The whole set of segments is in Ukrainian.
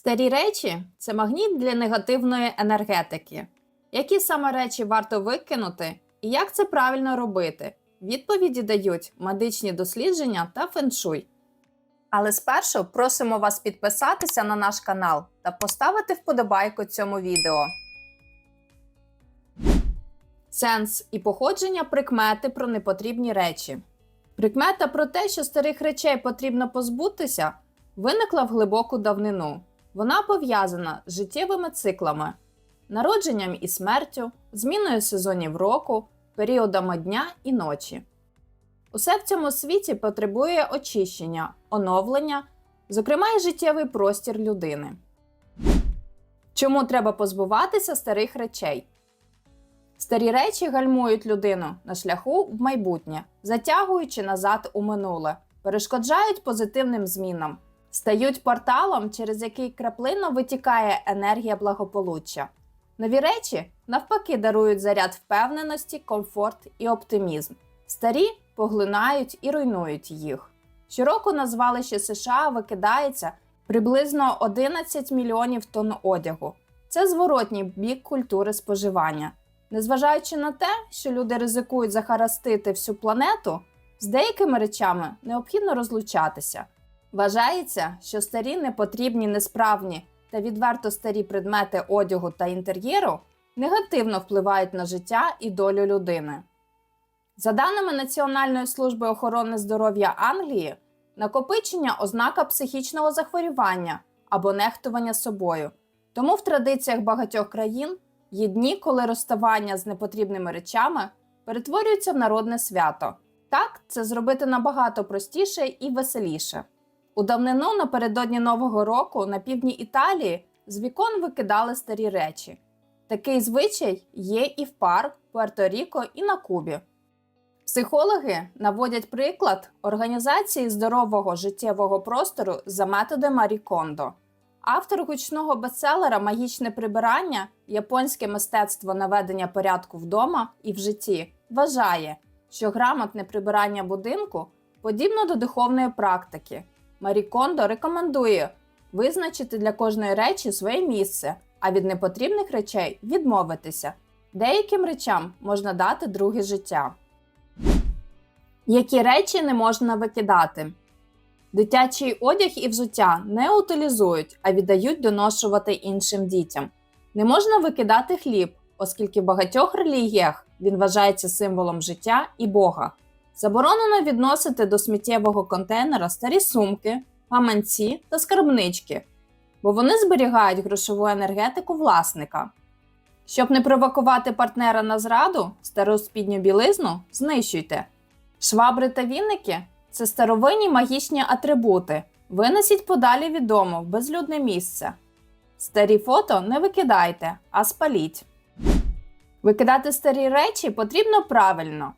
Старі речі це магніт для негативної енергетики. Які саме речі варто викинути і як це правильно робити? Відповіді дають медичні дослідження та феншуй. Але спершу просимо вас підписатися на наш канал та поставити вподобайку цьому відео. Сенс і походження прикмети про непотрібні речі. Прикмета про те, що старих речей потрібно позбутися, виникла в глибоку давнину. Вона пов'язана з життєвими циклами, народженням і смертю, зміною сезонів року, періодами дня і ночі. Усе в цьому світі потребує очищення, оновлення, зокрема і життєвий простір людини. Чому треба позбуватися старих речей? Старі речі гальмують людину на шляху в майбутнє, затягуючи назад у минуле, перешкоджають позитивним змінам, стають порталом, через який краплинно витікає енергія благополуччя. Нові речі навпаки дарують заряд впевненості, комфорт і оптимізм. Старі поглинають і руйнують їх. Щороку на звалище США викидається приблизно 11 мільйонів тонн одягу. Це зворотній бік культури споживання. Незважаючи на те, що люди ризикують захарастити всю планету, з деякими речами необхідно розлучатися. Вважається, що старі непотрібні, несправні та відверто старі предмети одягу та інтер'єру негативно впливають на життя і долю людини. За даними Національної служби охорони здоров'я Англії, накопичення ознака психічного захворювання або нехтування собою. Тому в традиціях багатьох країн є дні, коли розставання з непотрібними речами перетворюється в народне свято. Так, це зробити набагато простіше і веселіше. У давнину напередодні Нового року на півдні Італії з вікон викидали старі речі. Такий звичай є і в Пар, Пуерто-Ріко, і на Кубі. Психологи наводять приклад організації здорового життєвого простору за методом Марі Кондо. Автор гучного бестселера Магічне прибирання, японське мистецтво наведення порядку вдома і в житті вважає, що грамотне прибирання будинку подібно до духовної практики. Марі Кондо рекомендує визначити для кожної речі своє місце, а від непотрібних речей відмовитися. Деяким речам можна дати друге життя. Які речі не можна викидати? Дитячий одяг і взуття не утилізують, а віддають доношувати іншим дітям. Не можна викидати хліб, оскільки в багатьох релігіях він вважається символом життя і Бога. Заборонено відносити до сміттєвого контейнера старі сумки, гаманці та скарбнички, бо вони зберігають грошову енергетику власника. Щоб не провокувати партнера на зраду, стару спідню білизну знищуйте. Швабри та віники це старовинні магічні атрибути. Винесіть подалі від дому в безлюдне місце. Старі фото не викидайте, а спаліть. Викидати старі речі потрібно правильно.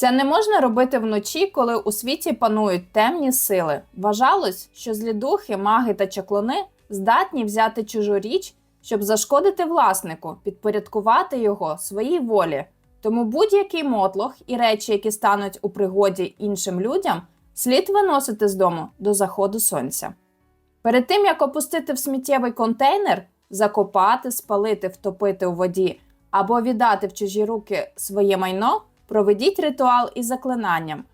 Це не можна робити вночі, коли у світі панують темні сили. Вважалось, що злі духи, маги та чаклуни здатні взяти чужу річ, щоб зашкодити власнику, підпорядкувати його своїй волі. Тому будь-який мотлох і речі, які стануть у пригоді іншим людям, слід виносити з дому до заходу сонця. Перед тим як опустити в сміттєвий контейнер, закопати, спалити, втопити у воді або віддати в чужі руки своє майно, проведіть ритуал із заклинанням.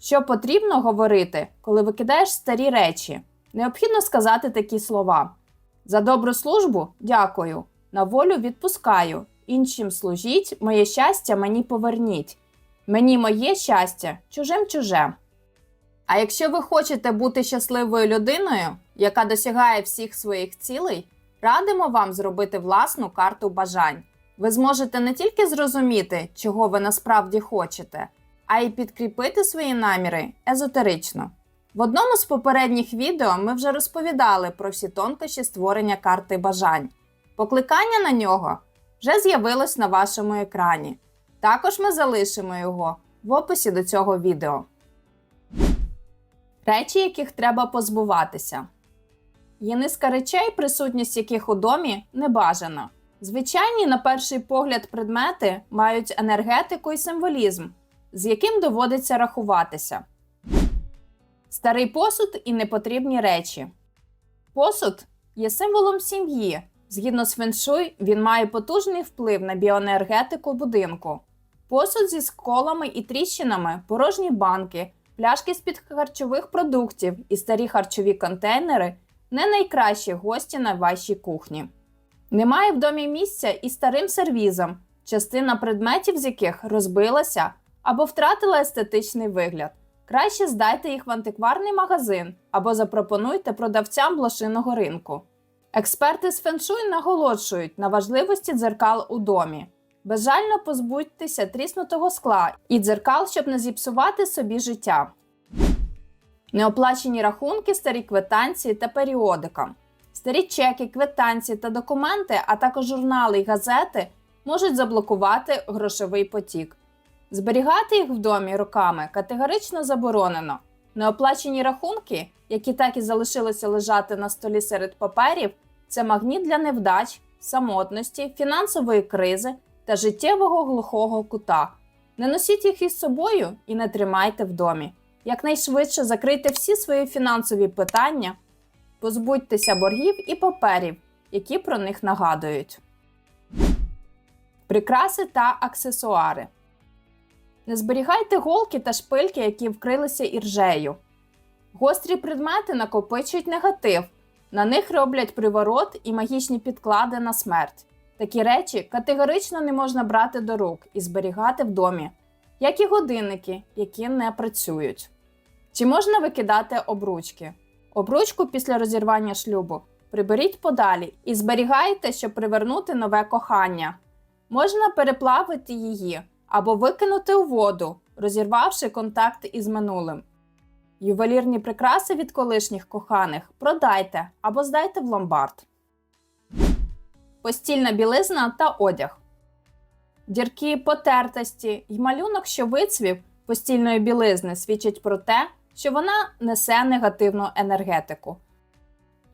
Що потрібно говорити, коли викидаєш старі речі? Необхідно сказати такі слова: За добру службу дякую, на волю відпускаю. Іншим служіть, моє щастя мені поверніть. Мені моє щастя, чужим чуже. А якщо ви хочете бути щасливою людиною, яка досягає всіх своїх цілей, радимо вам зробити власну карту бажань. Ви зможете не тільки зрозуміти, чого ви насправді хочете, а й підкріпити свої наміри езотерично. В одному з попередніх відео ми вже розповідали про всі тонкощі створення карти бажань. Покликання на нього вже з'явилось на вашому екрані. Також ми залишимо його в описі до цього відео. Речі, яких треба позбуватися. Є низка речей, присутність яких у домі не бажано. Звичайні, на перший погляд, предмети мають енергетику і символізм, з яким доводиться рахуватися. Старий посуд і непотрібні речі. Посуд є символом сім'ї. Згідно з феншуй, він має потужний вплив на біоенергетику будинку. Посуд зі сколами і тріщинами, порожні банки, пляшки з-під харчових продуктів і старі харчові контейнери не найкращі гості на вашій кухні. Немає в домі місця і старим сервізом, частина предметів з яких розбилася або втратила естетичний вигляд. Краще здайте їх в антикварний магазин або запропонуйте продавцям блошиного ринку. Експерти з феншуй наголошують на важливості дзеркал у домі. Безжально позбудьтеся тріснутого скла і дзеркал, щоб не зіпсувати собі життя. Неоплачені рахунки, старі квитанції та періодика. Старі чеки, квитанції та документи, а також журнали й газети можуть заблокувати грошовий потік. Зберігати їх в домі роками категорично заборонено. Неоплачені рахунки, які так і залишилися лежати на столі серед паперів, це магніт для невдач, самотності, фінансової кризи та життєвого глухого кута. Не носіть їх із собою і не тримайте в домі. Якнайшвидше закрийте всі свої фінансові питання, позбудьтеся боргів і паперів, які про них нагадують. Прикраси та аксесуари. Не зберігайте голки та шпильки, які вкрилися іржею. Гострі предмети накопичують негатив, на них роблять приворот і магічні підклади на смерть. Такі речі категорично не можна брати до рук і зберігати в домі, як і годинники, які не працюють. Чи можна викидати обручки? Обручку після розірвання шлюбу приберіть подалі і зберігайте, щоб привернути нове кохання. Можна переплавити її або викинути у воду, розірвавши контакт із минулим. Ювелірні прикраси від колишніх коханих продайте або здайте в ломбард. Постільна білизна та одяг. Дірки потертості й малюнок, що вицвів постільної білизни, свідчить про те, що вона несе негативну енергетику.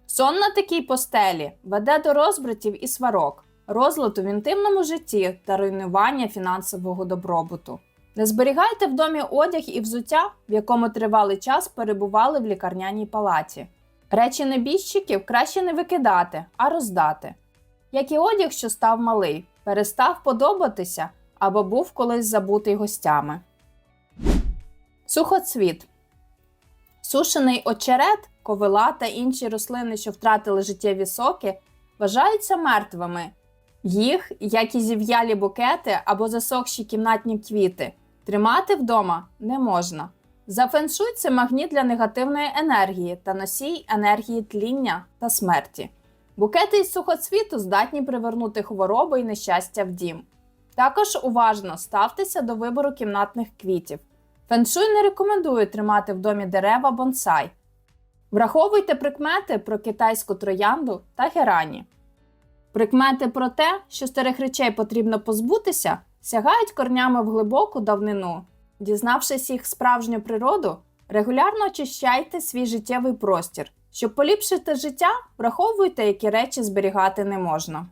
Сон на такій постелі веде до розбратів і сварок, розладу в інтимному житті та руйнування фінансового добробуту. Не зберігайте в домі одяг і взуття, в якому тривалий час перебували в лікарняній палаті. Речі небіжчиків краще не викидати, а роздати. Як і одяг, що став малий, перестав подобатися або був колись забутий гостями. Сухоцвіт. Сушений очерет, ковила та інші рослини, що втратили життєві соки, вважаються мертвими. Їх, як і зів'ялі букети або засохші кімнатні квіти, тримати вдома не можна. За феншуй це магніт для негативної енергії та носій енергії тління та смерті. Букети із сухоцвіту здатні привернути хвороби і нещастя в дім. Також уважно ставтеся до вибору кімнатних квітів. Феншуй не рекомендує тримати в домі дерева бонсай. Враховуйте прикмети про китайську троянду та герані. Прикмети про те, що старих речей потрібно позбутися, сягають корнями в глибоку давнину. Дізнавшись їх справжню природу, регулярно очищайте свій життєвий простір. Щоб поліпшити життя, враховуйте, які речі зберігати не можна.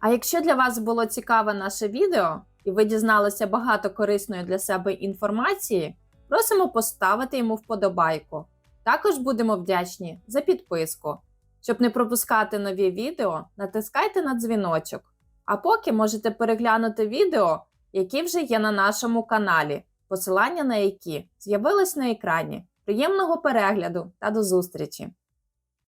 А якщо для вас було цікаве наше відео і ви дізналися багато корисної для себе інформації, просимо поставити йому вподобайку. Також будемо вдячні за підписку. Щоб не пропускати нові відео, натискайте на дзвіночок. А поки можете переглянути відео, які вже є на нашому каналі, посилання на які з'явилось на екрані. Приємного перегляду та до зустрічі!